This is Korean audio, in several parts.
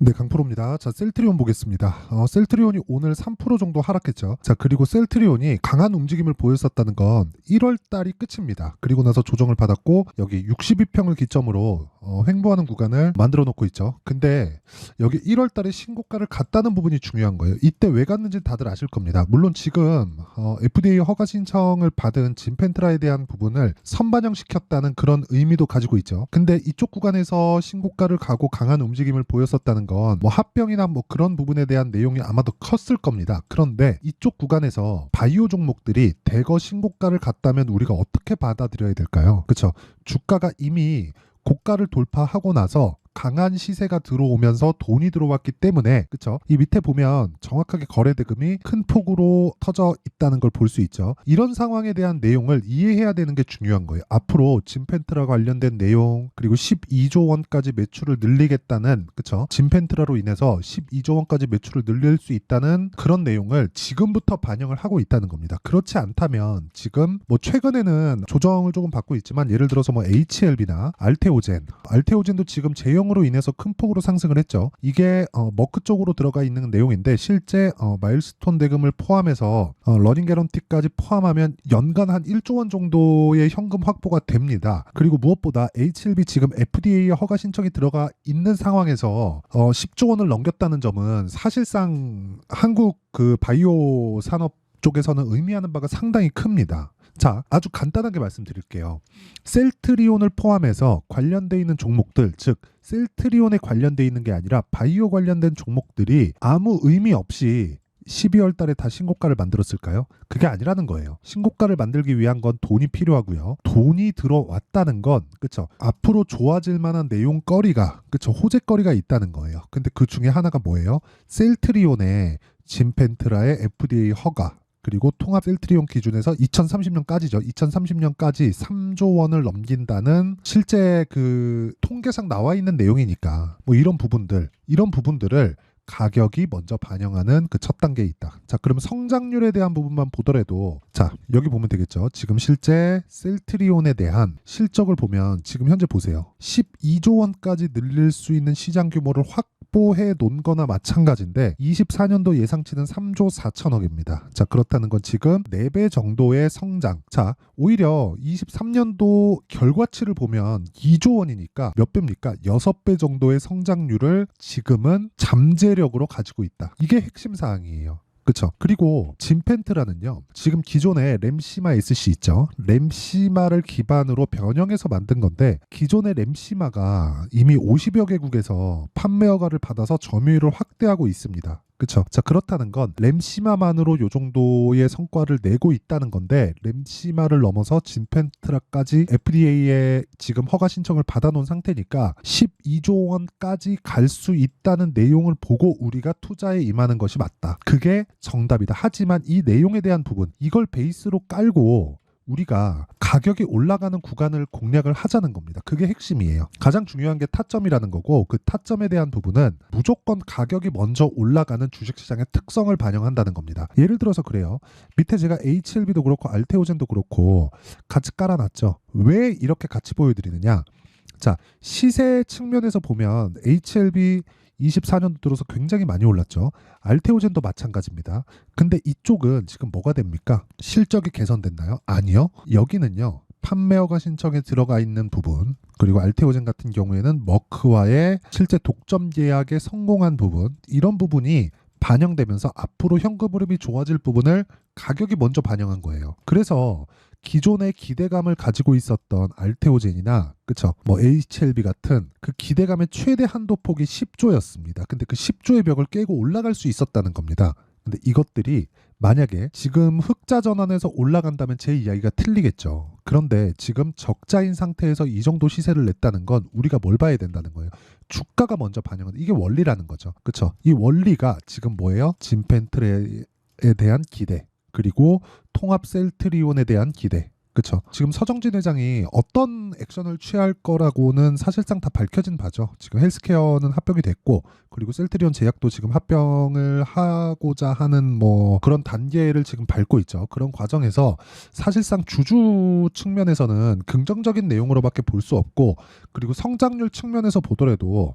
네, 강프로입니다. 자, 셀트리온 보겠습니다. 어, 셀트리온이 오늘 3% 정도 하락했죠. 자, 그리고 셀트리온이 강한 움직임을 보였었다는 건 1월 달이 끝입니다. 그리고 나서 조정을 받았고 여기 62평을 기점으로 어, 횡보하는 구간을 만들어 놓고 있죠. 근데 여기 1월 달에 신고가를 갔다는 부분이 중요한 거예요. 이때 왜 갔는지 다들 아실 겁니다. 물론 지금 어, FDA 허가 신청을 받은 진펜트라에 대한 부분을 선반영시켰다는 그런 의미도 가지고 있죠. 근데 이쪽 구간에서 신고가를 가고 강한 움직임을 보였었다는 건 뭐 합병이나 뭐 그런 부분에 대한 내용이 아마 도 컸을 겁니다. 그런데 이쪽 구간에서 바이오 종목들이 대거 신고가를 갔다면 우리가 어떻게 받아들여야 될까요? 그렇죠. 주가가 이미 고가를 돌파하고 나서 강한 시세가 들어오면서 돈이 들어왔기 때문에 그쵸? 이 밑에 보면 정확하게 거래 대금이 큰 폭으로 터져 있다는 걸 볼 수 있죠. 이런 상황에 대한 내용을 이해해야 되는 게 중요한 거예요. 앞으로 진펜트라 관련된 내용 그리고 12조 원까지 매출을 늘리겠다는 그쵸? 진펜트라로 인해서 12조 원까지 매출을 늘릴 수 있다는 그런 내용을 지금부터 반영을 하고 있다는 겁니다. 그렇지 않다면 지금 뭐 최근에는 조정을 조금 받고 있지만 예를 들어서 뭐 HLB나 알테오젠 알테오젠도 지금 제형 으로 인해서 큰 폭으로 상승을 했죠. 이게 어, 머크 쪽으로 들어가 있는 내용인데 실제 어, 마일스톤 대금을 포함해서 어, 러닝 개런티까지 포함하면 연간 한 1조 원 정도의 현금 확보가 됩니다. 그리고 무엇보다 H1B 지금 FDA 허가 신청이 들어가 있는 상황에서 어, 10조 원을 넘겼다는 점은 사실상 한국 그 바이오 산업 쪽에서는 의미하는 바가 상당히 큽니다. 자, 아주 간단하게 말씀드릴게요. 셀트리온을 포함해서 관련돼 있는 종목들, 즉 셀트리온에 관련돼 있는 게 아니라 바이오 관련된 종목들이 아무 의미 없이 12월 달에 다 신고가를 만들었을까요? 그게 아니라는 거예요. 신고가를 만들기 위한 건 돈이 필요하고요. 돈이 들어왔다는 건 그쵸 앞으로 좋아질 만한 내용 거리가 그쵸 호재거리가 있다는 거예요. 근데 그 중에 하나가 뭐예요? 셀트리온의 진펜트라의 FDA 허가 그리고 통합 셀트리온 기준에서 2030년까지죠. 2030년까지 3조 원을 넘긴다는 실제 그 통계상 나와 있는 내용이니까 뭐 이런 부분들 이런 부분들을 가격이 먼저 반영하는 그 첫 단계에 있다. 자, 그러면 성장률에 대한 부분만 보더라도 자, 여기 보면 되겠죠. 지금 실제 셀트리온에 대한 실적을 보면 지금 현재 보세요. 12조 원까지 늘릴 수 있는 시장 규모를 확 확보해 놓은 거나 마찬가지인데 24년도 예상치는 3조 4천억입니다. 자, 그렇다는 건 지금 4배 정도의 성장. 자, 오히려 23년도 결과치를 보면 2조 원이니까 몇 배입니까? 6배 정도의 성장률을 지금은 잠재력으로 가지고 있다. 이게 핵심 사항이에요. 그렇죠. 그리고 진펜트라는요. 지금 기존에 램시마 SC 있죠. 램시마를 기반으로 변형해서 만든 건데 기존의 램시마가 이미 50여 개국에서 판매 허가를 받아서 점유율을 확대하고 있습니다. 그쵸. 자, 그렇다는 건 램시마만으로 요 정도의 성과를 내고 있다는 건데 램시마를 넘어서 진펜트라까지 FDA에 지금 허가 신청을 받아놓은 상태니까 12조 원까지 갈 수 있다는 내용을 보고 우리가 투자에 임하는 것이 맞다. 그게 정답이다. 하지만 이 내용에 대한 부분 이걸 베이스로 깔고 우리가 가격이 올라가는 구간을 공략을 하자는 겁니다. 그게 핵심이에요. 가장 중요한 게 타점이라는 거고 그 타점에 대한 부분은 무조건 가격이 먼저 올라가는 주식시장의 특성을 반영한다는 겁니다. 예를 들어서 그래요. 밑에 제가 HLB도 그렇고 알테오젠도 그렇고 같이 깔아놨죠. 왜 이렇게 같이 보여드리느냐? 자, 시세 측면에서 보면 HLB 24년도 들어서 굉장히 많이 올랐죠. 알테오젠도 마찬가지입니다. 근데 이쪽은 지금 뭐가 됩니까? 실적이 개선됐나요? 아니요. 여기는요. 판매허가 신청에 들어가 있는 부분 그리고 알테오젠 같은 경우에는 머크와의 실제 독점 계약에 성공한 부분 이런 부분이 반영되면서 앞으로 현금 흐름이 좋아질 부분을 가격이 먼저 반영한 거예요. 그래서 기존의 기대감을 가지고 있었던 알테오젠이나 그쵸 뭐 HLB 같은 그 기대감의 최대 한도 폭이 10조였습니다. 근데 그 10조의 벽을 깨고 올라갈 수 있었다는 겁니다. 근데 이것들이 만약에 지금 흑자 전환에서 올라간다면 제 이야기가 틀리겠죠. 그런데 지금 적자인 상태에서 이 정도 시세를 냈다는 건 우리가 뭘 봐야 된다는 거예요. 주가가 먼저 반영은 이게 원리라는 거죠. 그렇죠? 이 원리가 지금 뭐예요? 진펜트레에 대한 기대 그리고 통합 셀트리온에 대한 기대. 그렇죠. 지금 서정진 회장이 어떤 액션을 취할 거라고는 사실상 다 밝혀진 바죠. 지금 헬스케어는 합병이 됐고 그리고 셀트리온 제약도 지금 합병을 하고자 하는 뭐 그런 단계를 지금 밟고 있죠. 그런 과정에서 사실상 주주 측면에서는 긍정적인 내용으로밖에 볼 수 없고 그리고 성장률 측면에서 보더라도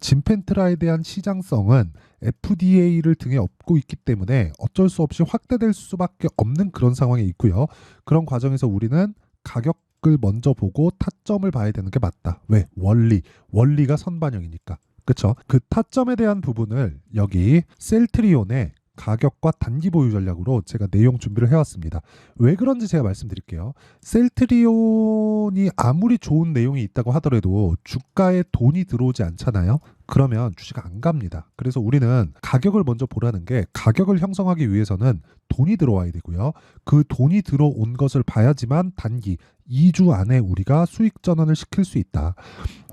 진펜트라에 대한 시장성은 FDA를 등에 업고 있기 때문에 어쩔 수 없이 확대될 수밖에 없는 그런 상황에 있고요. 그런 과정에서 우리는 가격을 먼저 보고 타점을 봐야 되는 게 맞다. 왜? 원리. 원리가 선반영이니까. 그쵸? 그 타점에 대한 부분을 여기 셀트리온의 가격과 단기 보유 전략으로 제가 내용 준비를 해왔습니다. 왜 그런지 제가 말씀드릴게요. 셀트리온이 아무리 좋은 내용이 있다고 하더라도 주가에 돈이 들어오지 않잖아요. 그러면 주식 안 갑니다. 그래서 우리는 가격을 먼저 보라는 게 가격을 형성하기 위해서는 돈이 들어와야 되고요. 그 돈이 들어온 것을 봐야지만 단기 2주 안에 우리가 수익 전환을 시킬 수 있다.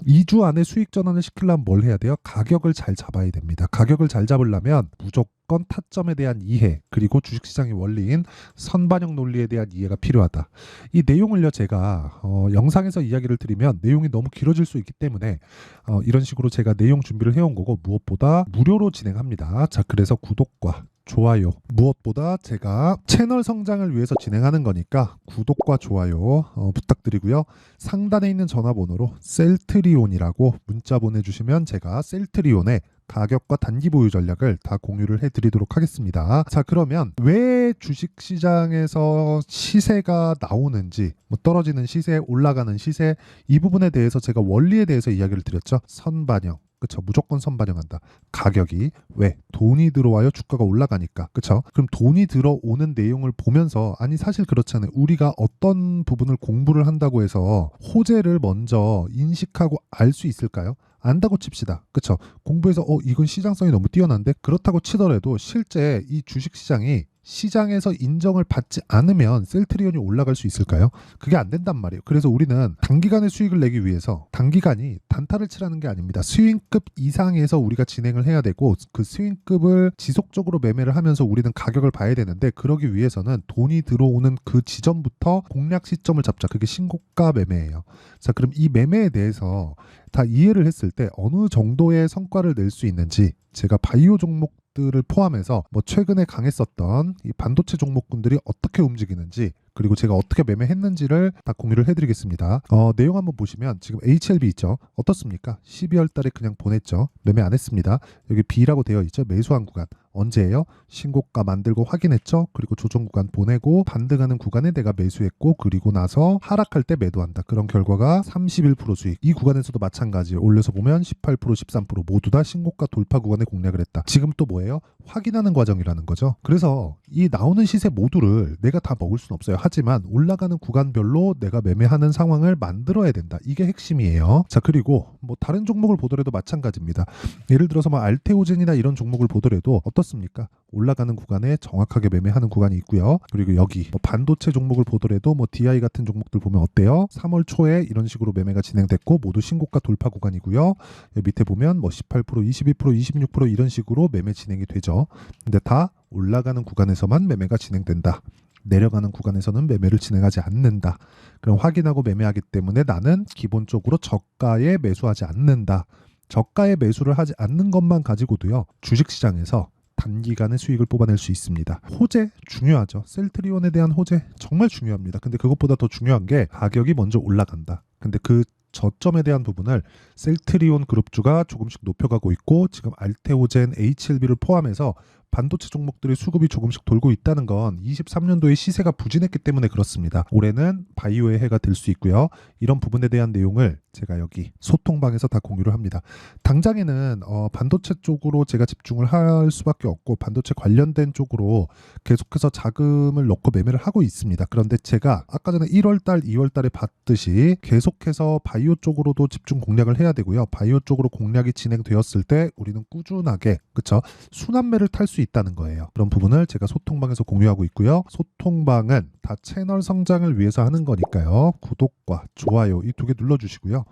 2주 안에 수익 전환을 시키려면 뭘 해야 돼요? 가격을 잘 잡아야 됩니다. 가격을 잘 잡으려면 무조건 타점에 대한 이해 그리고 주식시장의 원리인 선반영 논리에 대한 이해가 필요하다. 이 내용을요 제가 어, 영상에서 이야기를 드리면 내용이 너무 길어질 수 있기 때문에 어, 이런 식으로 제가 내용 준비를 해온 거고 무엇보다 무료로 진행합니다. 자 그래서 구독과 좋아요 무엇보다 제가 채널 성장을 위해서 진행하는 거니까 구독과 좋아요 어, 부탁드리고요 상단에 있는 전화번호로 셀트리온이라고 문자 보내주시면 제가 셀트리온의 가격과 단기 보유 전략을 다 공유를 해드리도록 하겠습니다. 자 그러면 왜 주식 시장에서 시세가 나오는지 뭐 떨어지는 시세, 올라가는 시세 이 부분에 대해서 제가 원리에 대해서 이야기를 드렸죠. 선반영. 그쵸. 무조건 선반영한다. 가격이 왜? 돈이 들어와요 주가가 올라가니까. 그쵸. 그럼 돈이 들어오는 내용을 보면서 아니 사실 그렇잖아요. 우리가 어떤 부분을 공부를 한다고 해서 호재를 먼저 인식하고 알 수 있을까요? 안다고 칩시다. 그쵸? 공부해서 어 이건 시장성이 너무 뛰어난데 그렇다고 치더라도 실제 이 주식 시장이 시장에서 인정을 받지 않으면 셀트리온이 올라갈 수 있을까요? 그게 안 된단 말이에요. 그래서 우리는 단기간의 수익을 내기 위해서 단기간이 단타를 치라는 게 아닙니다. 스윙급 이상에서 우리가 진행을 해야 되고 그 스윙급을 지속적으로 매매를 하면서 우리는 가격을 봐야 되는데 그러기 위해서는 돈이 들어오는 그 지점부터 공략 시점을 잡자. 그게 신고가 매매예요. 자, 그럼 이 매매에 대해서 다 이해를 했을 때 어느 정도의 성과를 낼 수 있는지 제가 바이오 종목 들을 포함해서 뭐 최근에 강했었던 이 반도체 종목군들이 어떻게 움직이는지 그리고 제가 어떻게 매매했는지를 다 공유를 해드리겠습니다. 어, 내용 한번 보시면 지금 HLB 있죠? 어떻습니까? 12월 달에 그냥 보냈죠. 매매 안 했습니다. 여기 B라고 되어 있죠? 매수한 구간. 언제예요? 신고가 만들고 확인했죠? 그리고 조정 구간 보내고 반등하는 구간에 내가 매수했고 그리고 나서 하락할 때 매도한다. 그런 결과가 31% 수익. 이 구간에서도 마찬가지. 올려서 보면 18% 13% 모두 다 신고가 돌파 구간에 공략을 했다. 지금 또 뭐예요? 확인하는 과정이라는 거죠. 그래서 이 나오는 시세 모두를 내가 다 먹을 수는 없어요. 하지만 올라가는 구간별로 내가 매매하는 상황을 만들어야 된다. 이게 핵심이에요. 자, 그리고 뭐 다른 종목을 보더라도 마찬가지입니다. 예를 들어서 뭐 알테오젠이나 이런 종목을 보더라도 어떻습니까? 올라가는 구간에 정확하게 매매하는 구간이 있고요. 그리고 여기 뭐 반도체 종목을 보더라도 뭐 DI 같은 종목들 보면 어때요? 3월 초에 이런 식으로 매매가 진행됐고 모두 신고가 돌파 구간이고요. 여기 밑에 보면 뭐 18%, 22%, 26% 이런 식으로 매매 진행이 되죠. 근데 다 올라가는 구간에서만 매매가 진행된다. 내려가는 구간에서는 매매를 진행하지 않는다. 그럼 확인하고 매매하기 때문에 나는 기본적으로 저가에 매수하지 않는다. 저가에 매수를 하지 않는 것만 가지고도요. 주식시장에서 단기간에 수익을 뽑아낼 수 있습니다. 호재 중요하죠. 셀트리온에 대한 호재 정말 중요합니다. 근데 그것보다 더 중요한 게 가격이 먼저 올라간다. 근데 그 저점에 대한 부분을 셀트리온 그룹주가 조금씩 높여가고 있고 지금 알테오젠, HLB를 포함해서 반도체 종목들의 수급이 조금씩 돌고 있다는 건 23년도에 시세가 부진했기 때문에 그렇습니다. 올해는 바이오의 해가 될 수 있고요. 이런 부분에 대한 내용을 제가 여기 소통방에서 다 공유를 합니다. 당장에는 어, 반도체 쪽으로 제가 집중을 할 수밖에 없고 반도체 관련된 쪽으로 계속해서 자금을 넣고 매매를 하고 있습니다. 그런데 제가 아까 전에 1월달, 2월달에 봤듯이 계속해서 바이오 쪽으로도 집중 공략을 해야 되고요. 바이오 쪽으로 공략이 진행되었을 때 우리는 꾸준하게 그쵸 순환매를 탈 수 있다는 거예요. 그런 부분을 제가 소통방에서 공유하고 있고요. 소통방은 다 채널 성장을 위해서 하는 거니까요. 구독과 좋아요 이 두 개 눌러주시고요.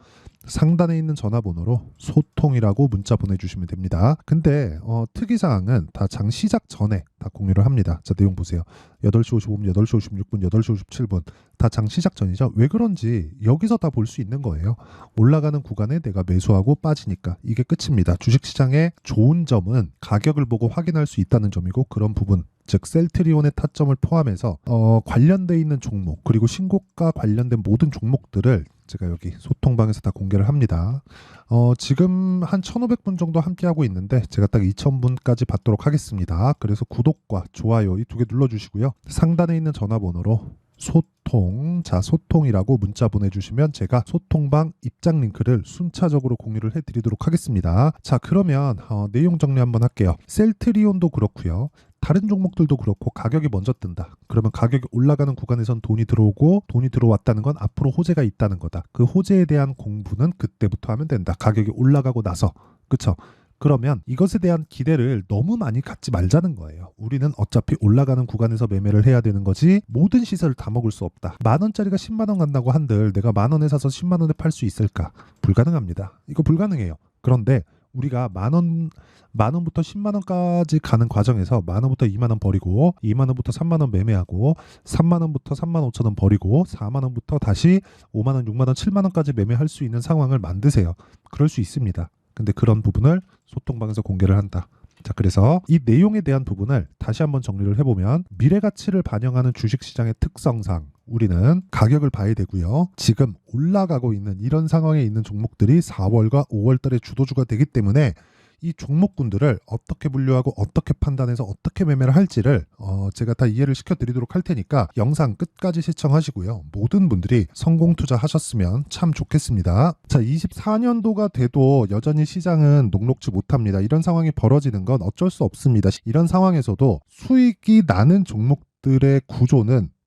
상단에 있는 전화번호로 소통이라고 문자 보내주시면 됩니다. 근데 어, 특이사항은 다 장 시작 전에 다 공유를 합니다. 자 내용 보세요. 8시 55분, 8시 56분, 8시 57분 다 장 시작 전이죠. 왜 그런지 여기서 다 볼 수 있는 거예요. 올라가는 구간에 내가 매수하고 빠지니까 이게 끝입니다. 주식시장의 좋은 점은 가격을 보고 확인할 수 있다는 점이고 그런 부분 즉 셀트리온의 타점을 포함해서 어, 관련돼 있는 종목 그리고 신고가 관련된 모든 종목들을 제가 여기 소통방에서 다 공개를 합니다. 어, 지금 한 1,500분 정도 함께하고 있는데 제가 딱 2,000분까지 받도록 하겠습니다. 그래서 구독과 좋아요 이 두 개 눌러주시고요. 상단에 있는 전화번호로 소통, 자 소통이라고 문자 보내주시면 제가 소통방 입장 링크를 순차적으로 공유를 해드리도록 하겠습니다. 자 그러면 어, 내용 정리 한번 할게요. 셀트리온도 그렇고요. 다른 종목들도 그렇고 가격이 먼저 뜬다. 그러면 가격이 올라가는 구간에선 돈이 들어오고 돈이 들어왔다는 건 앞으로 호재가 있다는 거다. 그 호재에 대한 공부는 그때부터 하면 된다. 가격이 올라가고 나서. 그쵸? 그러면 이것에 대한 기대를 너무 많이 갖지 말자는 거예요. 우리는 어차피 올라가는 구간에서 매매를 해야 되는 거지 모든 시세를 다 먹을 수 없다. 만 원짜리가 10만 원 간다고 한들 내가 만 원에 사서 10만 원에 팔 수 있을까? 불가능합니다. 이거 불가능해요. 그런데 우리가 만 원, 만 원부터 10만 원까지 가는 과정에서 만 원부터 2만 원 버리고 2만 원부터 3만 원 매매하고 3만 원부터 3만 5천 원 버리고 4만 원부터 다시 5만 원, 6만 원, 7만 원까지 매매할 수 있는 상황을 만드세요. 그럴 수 있습니다. 근데 그런 부분을 소통방에서 공개를 한다. 자, 그래서 이 내용에 대한 부분을 다시 한번 정리를 해보면 미래 가치를 반영하는 주식 시장의 특성상 우리는 가격을 봐야 되고요. 지금 올라가고 있는 이런 상황에 있는 종목들이 4월과 5월 달에 주도주가 되기 때문에 이 종목군들을 어떻게 분류하고 어떻게 판단해서 어떻게 매매를 할지를 어 제가 다 이해를 시켜드리도록 할 테니까 영상 끝까지 시청하시고요. 모든 분들이 성공 투자하셨으면 참 좋겠습니다. 자, 24년도가 돼도 여전히 시장은 녹록지 못합니다. 이런 상황이 벌어지는 건 어쩔 수 없습니다. 이런 상황에서도 수익이 나는 종목들의 구조는